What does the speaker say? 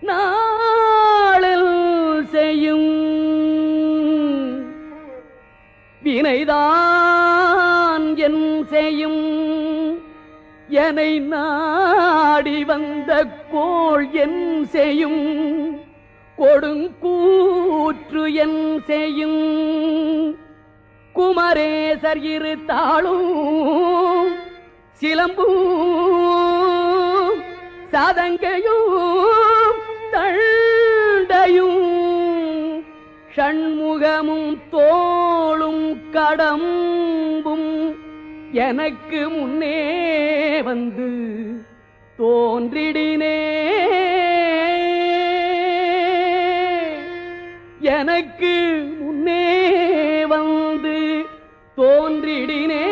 நாளில் செய்யும் வினைதான் என் செய்யும். என்னை நாடி வந்த கோள் என் செய்யும். கொடுங்கூற்று என் செய்யும். குமரேசர் இரு தாளும் சிலம்பும் சதங்கையும் சண்முகமும் தோளும் கடம்பும் எனக்கு முன்னே வந்து தோன்றிடினே. எனக்கு முன்னே வந்து தோன்றிடினே.